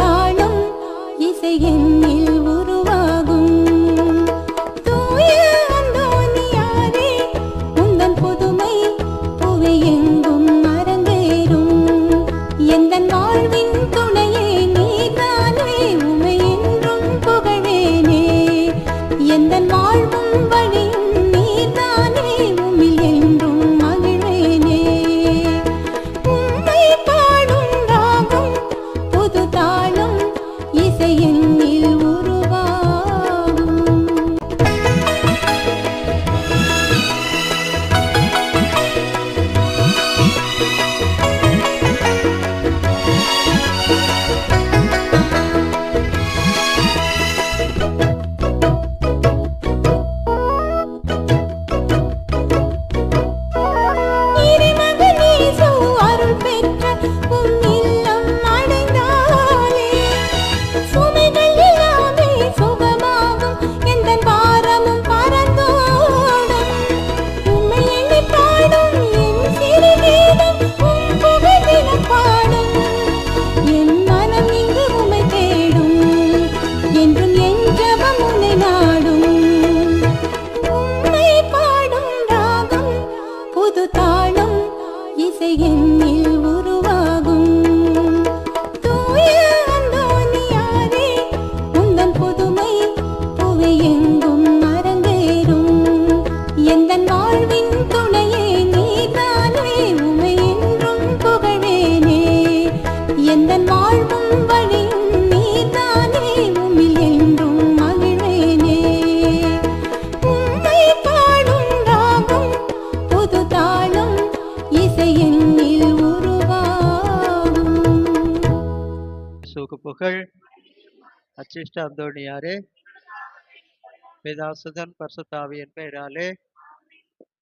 தாளும் இசை என்னில் உருவாகும். தூய அந்தோனியாரே உந்தன் புதுமை புவி எங்கும் அரங்கேறும் எந்த வாழ்வின் துணையே நீதான். இசை புது தாளம் இசை என்னில் உருவாகும். தூய அந்தோனியாரே உந்தன் புதுமை புவி எங்கும் அரங்கேறும் எந்த வாழ்வின் துணையே புகழ் அச்சிஷ்ட அந்தோணியாரே. பிதாசுதன் பரிசுத்தாவியின் பெயராலே